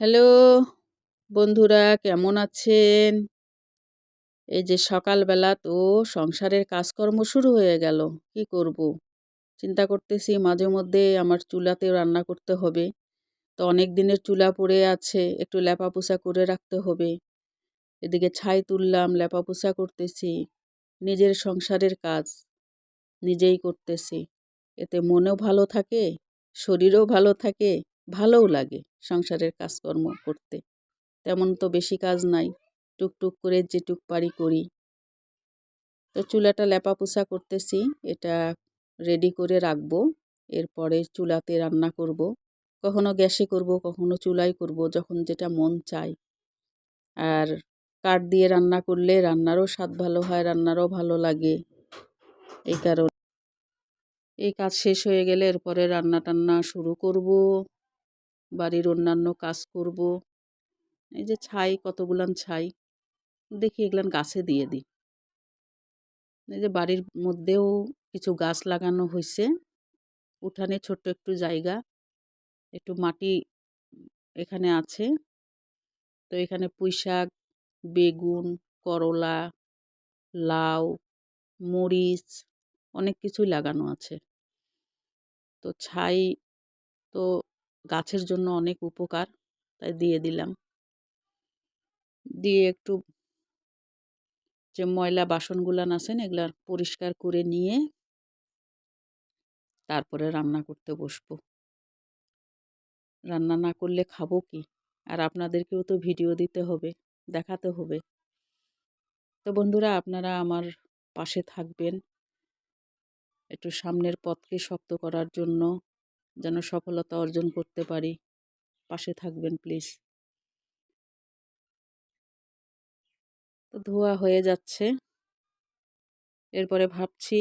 Hello, বন্ধুরা কেমন আছেন? এই যে সকালবেলা তো সংসারের কাজকর্ম শুরু হয়ে গেল, কি করব। চিন্তা করতেছি মাঝে মধ্যে আমার চুলাতে রান্না করতে হবে। তো অনেক দিনের চুলা পড়ে আছে, একটু ল্যাপাপোসা করে রাখতে হবে। এদিকে ছাই তুললাম ল্যাপাপোসা করতেছি, নিজের সংসারের কাজ নিজেই করতেছি। এতে মনেও ভালো থাকে, শরীরও ভালো থাকে ভালোও লাগে সংসারের কাজকর্ম করতে। তেমন তো বেশি কাজ নাই। টুকটুক করে যেটুক পারি করি। তো চুলাটা লেপা লেপাপোসা করতেছি, এটা রেডি করে রাখব। এরপরে চুলাতে রান্না করব। কখনো গ্যাসে করব, কখনো চুলাই করব, যখন যেটা মন চায়। আর কাঠ দিয়ে রান্না করলে রান্নারও স্বাদ ভালো হয়, রান্নারও ভালো লাগে। এই কারণে। এই কাজ শেষ হয়ে গেলে এরপরে রান্না টান্না শুরু করব। বাড়ির অন্যান্য কাজ করব। এই যে ছাই, কতগুলান ছাই, দেখি এগুলান গাছে দিয়ে দিই। এই যে বাড়ির মধ্যেও কিছু গাছ লাগানো হয়েছে উঠানে ছোট্ট একটু জায়গা, একটু মাটি এখানে আছে। তো এখানে পুঁই শাক, বেগুন, করলা, লাউ, মরিচ, অনেক কিছুই লাগানো আছে। তো ছাই তো গাছের জন্য অনেক উপকার, তাই দিয়ে দিলাম। দিয়ে একটু যে ময়লা বাসনগুলান আছেন এগুলা পরিষ্কার করে নিয়ে তারপরে রান্না করতে বসবো। রান্না না করলে খাব কি? আর আপনাদেরকেও তো ভিডিও দিতে হবে, দেখাতে হবে। তো বন্ধুরা, আপনারা আমার পাশে থাকবেন। একটু সামনের পথকে শক্ত করার জন্য যেন সফলতা অর্জন করতে পারি। পাশে থাকবেন প্লিজ তো ধোয়া হয়ে যাচ্ছে। এরপরে ভাবছি,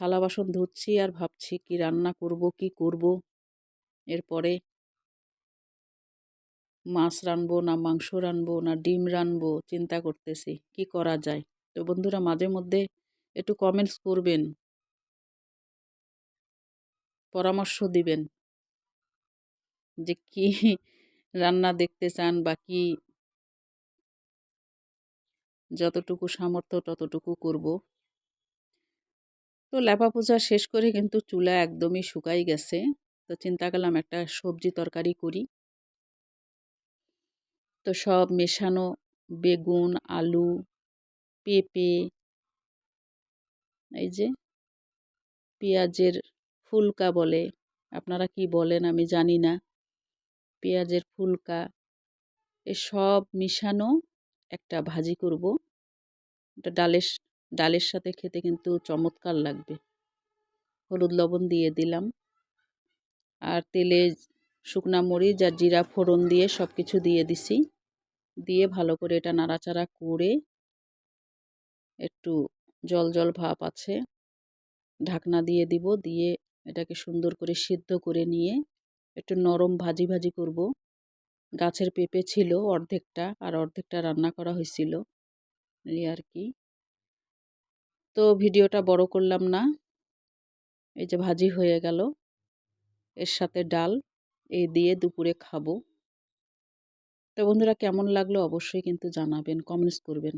থালা বাসন ধুচ্ছি আর ভাবছি কি রান্না করব, কি করব। এরপরে মাছ রানবো না মাংস রানবো না ডিম রানবো, চিন্তা করতেছি, কি করা যায়? তো বন্ধুরা, মাঝে মধ্যে একটু কমেন্টস করবেন। পরামর্শ দিবেন? যে কি রান্না দেখতে চান বা কি যতটুকু সামর্থ্য ততটুকু করব। তো ল্যাপা পূজা শেষ করে কিন্তু চুলা একদমই শুকাই গেছে। তো চিন্তা করলাম একটা সবজি তরকারি করি। তো সব মেশানো বেগুন, আলু, পেঁপে, এই যে পেঁয়াজের ফুলকা বলে। আপনারা কি বলেন আমি জানি না। পেঁয়াজের ফুলকা এসব মিশানো একটা ভাজি করব। এটা ডালের ডালের সাথে খেতে কিন্তু চমৎকার লাগবে। হলুদ লবণ দিয়ে দিলাম। আর তেলে শুকনা মরিচ আর জিরা ফোড়ন দিয়ে সব কিছু দিয়ে দিছি। দিয়ে ভালো করে এটা নাড়াচাড়া করে একটু জল জল ভাপ আছে, ঢাকনা দিয়ে দিব। দিয়ে এটাকে সুন্দর করে সিদ্ধ করে নিয়ে একটু নরম ভাজি ভাজি করব। গাছের পেঁপে ছিল অর্ধেকটা আর অর্ধেকটা রান্না করা হয়েছিল এই আর কি। তো ভিডিওটা বড় করলাম না। এই যে ভাজি হয়ে গেল। এর সাথে ডাল এই দিয়ে দুপুরে খাব। তো বন্ধুরা কেমন লাগল অবশ্যই কিন্তু জানাবেন, কমেন্টস করবেন।